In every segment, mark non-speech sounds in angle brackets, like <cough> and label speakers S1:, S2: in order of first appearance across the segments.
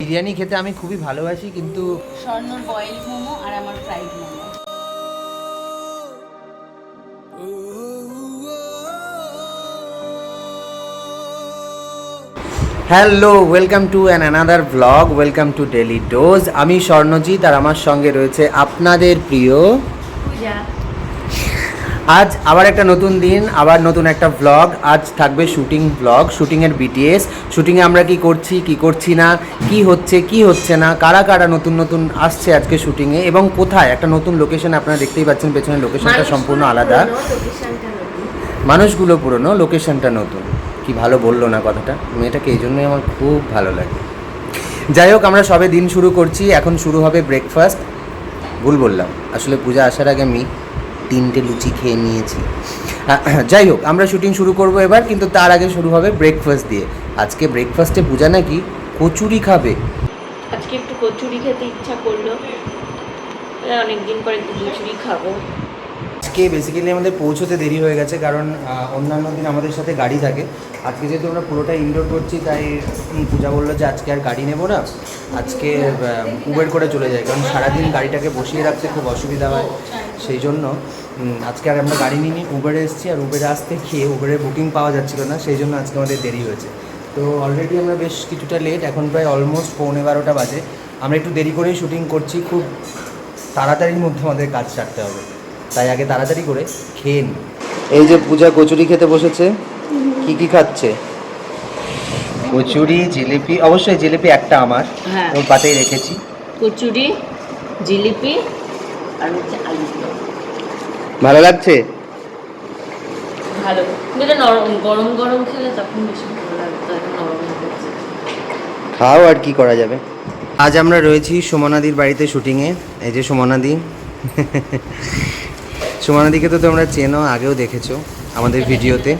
S1: বিরিয়ানি খেতে আমি খুবই ভালোবাসি কিন্তু
S2: স্বর্ণর বয়েল মোমো আর আমার fried momo.
S1: Hello welcome to an another blog welcome to daily dose আমি স্বর্ণজিৎ আর আমার সঙ্গে রয়েছে আপনাদের প্রিয়
S2: পূজা।
S1: আজ আবার একটা নতুন দিন আবার নতুন একটা ব্লগ আজ থাকবে শুটিং ব্লগ শুটিংয়ের বিটিএস শুটিংয়ে আমরা কি করছি কি করছি না কি হচ্ছে কি হচ্ছে না কারা কারা নতুন নতুন আসছে আজকে শুটিংয়ে এবং কোথায়? একটা নতুন লোকেশন আপনারা দেখতেই পাচ্ছেন পেছনে লোকেশনটা সম্পূর্ণ আলাদা। মানুষগুলো পুরনো লোকেশনটা নতুন। কি ভালো বলল না কথাটা? মেয়েটাকে এই জন্যই আমার খুব ভালো লাগে। যাই হোক আমরা সবে দিন শুরু করছি এখন শুরু হবে ব্রেকফাস্ট ভুল বললাম। আসলে পূজা আসার আগে আমি তিনটে লুচি খেয়ে নিয়েছি। যাই হোক আমরা শুটিং শুরু করব এবার কিন্তু তার আগে শুরু হবে ব্রেকফাস্ট দিয়ে। আজকে ব্রেকফাস্টে পূজা নাকি কচুরি খাবে?
S2: আজকে একটু কচুরি খেতে ইচ্ছা করল। অনেক দিন পর একটু কচুরি খাব।
S1: আজকে বেসিক্যালি আমাদের পৌঁছতে দেরি হয়ে গেছে কারণ অন্যান্য দিন আমাদের সাথে গাড়ি থাকে। আজকে যেহেতু আমরা পুরোটা ইনডোর করছি তাই পূজা বলল যে আজকে আর গাড়ি নেব না। আজকে উবের করে চলে যায় কারণ সারাদিন গাড়িটাকে বসিয়ে রাখতে খুব অসুবিধা হয় সেই জন্য। আজকে আর আমরা গাড়ি নিইনি উবেরে এসেছি আর উবেরে আসতে খেয়ে উবেরে বুকিং পাওয়া যাচ্ছিল না সেই জন্য আজকে আমাদের দেরি হয়েছে। তো অলরেডি আমরা বেশ কিছুটা লেট এখন প্রায় অলমোস্ট পৌনে বারোটা বাজে। আমরা একটু দেরি করেই শুটিং করছি খুব তাড়াতাড়ির মধ্যে আমাদের কাজ সারতে হবে। তাই আগে তাড়াতাড়ি করে খেয়ে নি এই যে পূজা কচুরি খেতে বসেছে কি কি খাচ্ছে? কচুরি জিলিপি অবশ্যই জিলিপি একটা আমার
S2: হ্যাঁ।
S1: ওর পাতেই রেখেছি।
S2: কচুরি জিলিপি আর হচ্ছে আলু।
S1: ভালো লাগছে?
S2: ভালো। কিন্তু নরম গরম গরম খেলে তখন বেশি ভালো লাগতো নরম
S1: খাও আর কি করা যাবে? আজ আমরা রয়েছি সুমনাদির বাড়িতে শুটিংয়ে। এই যে সুমনাদি। সুমনাদিকে তো তোমরা চেনো আগেও দেখেছ আমাদের <laughs> ভিডিওতে।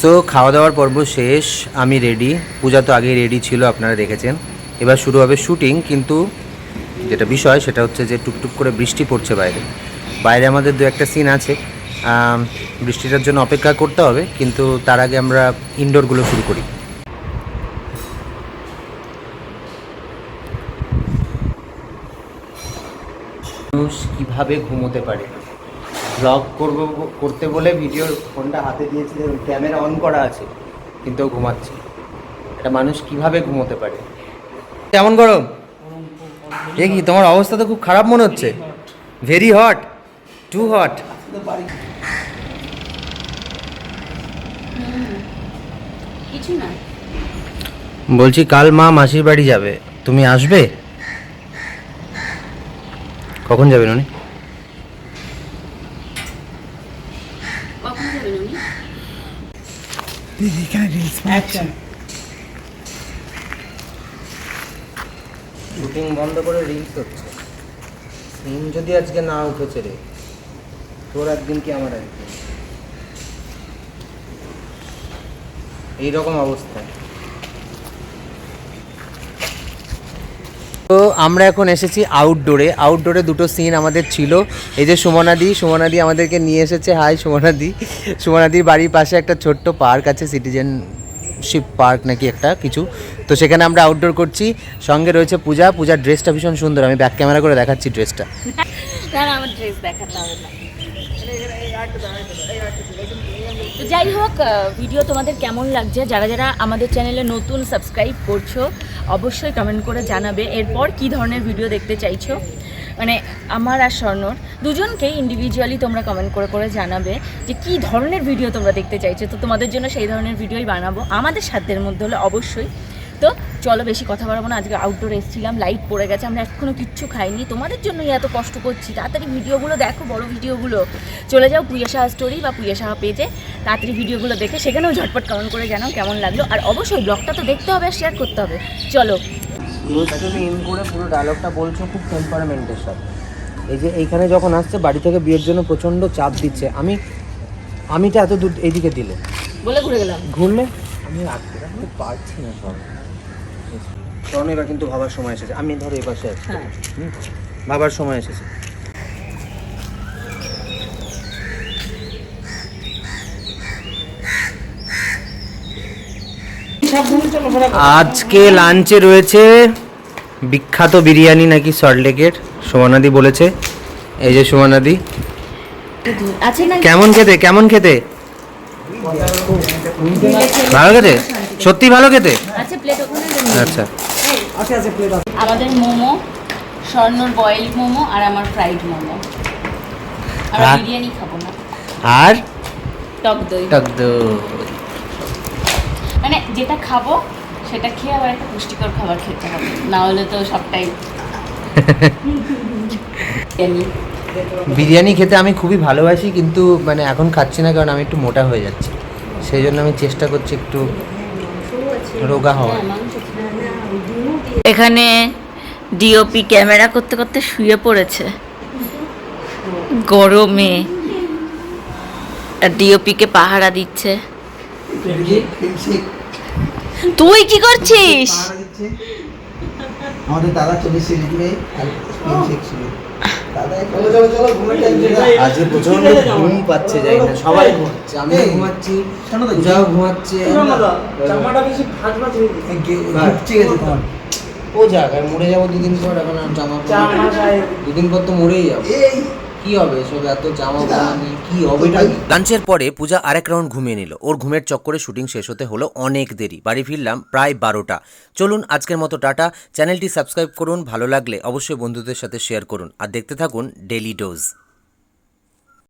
S1: সো খাওয়া দাওয়ার পর্ব শেষ, আমি রেডি পূজা তো আগেই রেডি ছিল, আপনারা দেখেছেন। এবার শুরু হবে শুটিং কিন্তু যেটা বিষয়, সেটা হচ্ছে যে টুকটুক করে বৃষ্টি পড়ছে বাইরে। বাইরে আমাদের দু একটা সিন আছে। বৃষ্টিটার জন্য অপেক্ষা করতে হবে, কিন্তু তার আগে আমরা ইনডোরগুলো শুরু করি। মানুষ কীভাবে ঘুমোতে পারে? ব্লগ করব করতে বলে ভিডিওর ফোনটা হাতে দিয়েছি ক্যামেরা অন করা আছে কিন্তু ঘুমাচ্ছে। একটা মানুষ কীভাবে ঘুমোতে পারে? কেমন গরম? এ কি তোমার অবস্থা তো খুব খারাপ মনে হচ্ছে। ভেরি হট টু হট বলছি কাল মা মাসির বাড়ি যাবে। তুমি আসবে? কখন যাবেন উনি
S2: কখন যাবেন উনি
S1: শুটিং বন্ধ করে রিলস হচ্ছে। সিন যদি আজকে না উঠেছে রে তোর একদিন কি আমার একদিন? এইরকম অবস্থা। তো আমরা এখন এসেছি আউটডোরে আউটডোরে দুটো সিন আমাদের ছিল। এই যে সুমনাদি সুমনাদি আমাদেরকে নিয়ে এসেছে। হাই সুমনাদি। সুমনাদির বাড়ির পাশে একটা ছোট্ট পার্ক আছে সিটিজেনশিপ পার্ক নাকি একটা, কিছু। তো সেখানে আমরা আউটডোর করছি। সঙ্গে রয়েছে পূজা। পূজার ড্রেসটা ভীষণ সুন্দর। আমি ব্যাক ক্যামেরা করে দেখাচ্ছি ড্রেসটা
S2: আমার ড্রেস দেখাতে হবে না। তো যাই হোক ভিডিও তোমাদের কেমন লাগছে? যারা যারা আমাদের চ্যানেলে নতুন সাবস্ক্রাইব করছ, অবশ্যই কমেন্ট করে জানাবে। এরপর কি ধরনের ভিডিও দেখতে চাইছো? মানে আমার আর স্বর্ণর, দুজনকেই ইন্ডিভিজুয়ালি তোমরা কমেন্ট করে করে জানাবে যে কি ধরনের ভিডিও তোমরা দেখতে চাইছো। তো তোমাদের জন্য সেই ধরনের ভিডিওই বানাবো। আমাদের সাধ্যের মধ্যে হলে অবশ্যই চলো বেশি কথা বাড়াবো না আজকে আউটডোর এসেছিলাম লাইট পড়ে গেছে আমরা এখনও কিচ্ছু খাইনি। তোমাদের জন্যই এত কষ্ট করছি তাড়াতাড়ি ভিডিওগুলো দেখো বড় ভিডিওগুলো। চলে যাও পুয়া সাহা স্টোরি বা পুয়া সাহা পেজে তাড়াতাড়ি ভিডিওগুলো দেখে সেখানেও ঝটপট কমেন্ট করে জানাও কেমন লাগল। আর অবশ্যই ব্লগটা তো দেখতে হবে আর শেয়ার করতে হবে। চলো।
S1: তুমি ইন করে পুরো ডায়লগটা বলছো খুব টেম্পারমেন্টের সাথে। এই যে এইখানে যখন আসছে বাড়ি থেকে বিয়ের জন্য প্রচণ্ড চাপ দিচ্ছে। আমি আমিটা এত দূর এইদিকে দিলে।
S2: বলে ঘুরে গেলাম।
S1: ঘুরলে? আমি রাখতে পারছি না সব। কারণ এবার কিন্তু ভাবার সময় এসেছে। আমি ধরো এই পাশে আছি।
S2: হ্যাঁ।
S1: ভাবার সময় এসেছে। আজকে লাঞ্চে রয়েছে বিখ্যাত বিরিয়ানি নাকি সল্টলেকের সোমানাদি বলেছে। এই যে সোমানাদি কেমন খেতে? কেমন খেতে? ভালো খেতে? সত্যি ভালো খেতে?
S2: আছে প্লেট ওখানে।
S1: আচ্ছা।
S2: আমাদের মোমো স্বর্ণর বয়েল মোমো আর আমার ফ্রাইড মোমো।
S1: আর?
S2: বিরিয়ানি খাব না।
S1: আর?
S2: টক দই।
S1: টক দই।
S2: মানে যেটা খাব সেটা খেয়ে আবার একটা পুষ্টিকর খাবার খেতে হবে। না হলে তো সবটাই বিরিয়ানি।
S1: বিরিয়ানি খেতে আমি খুবই ভালোবাসি কিন্তু মানে এখন খাচ্ছি না কারণ আমি একটু মোটা হয়ে যাচ্ছি। সেই জন্য আমি চেষ্টা করছি একটু রোগা হওয়ার।
S2: এখানে ডিওপি ক্যামেরা করতে করতে শুয়ে পড়েছে। গরমে। আর ডিওপিকে পাহারা দিচ্ছে। তুই কি করছিস?
S3: আমাদের দাদা চল্লিশে লিখবে
S1: আজকে প্রচণ্ড ঘুম পাচ্ছে যাই না সবাই ঘুমাচ্ছে আমি ঘুমাচ্ছি পূজাও ঘুমাচ্ছে
S3: গেছে।
S1: ও যাক আর মরে যাব দুদিন পর এখন আর জামা দুদিন পর তো মরেই যাব। কি হবে সব এত জামা কি হবে লাঞ্চের পরে পূজা আরেক রাউন্ড ঘুমিয়ে নিল। ওর ঘুমের চক্করে শুটিং শেষ হতে হলো অনেক দেরি। বাড়ি ফিরলাম প্রায় বারোটা। চলুন আজকের মতো টাটা। চ্যানেলটি সাবস্ক্রাইব করুন ভালো লাগলে অবশ্যই বন্ধুদের সাথে শেয়ার করুন। আর দেখতে থাকুন ডেলি ডোজ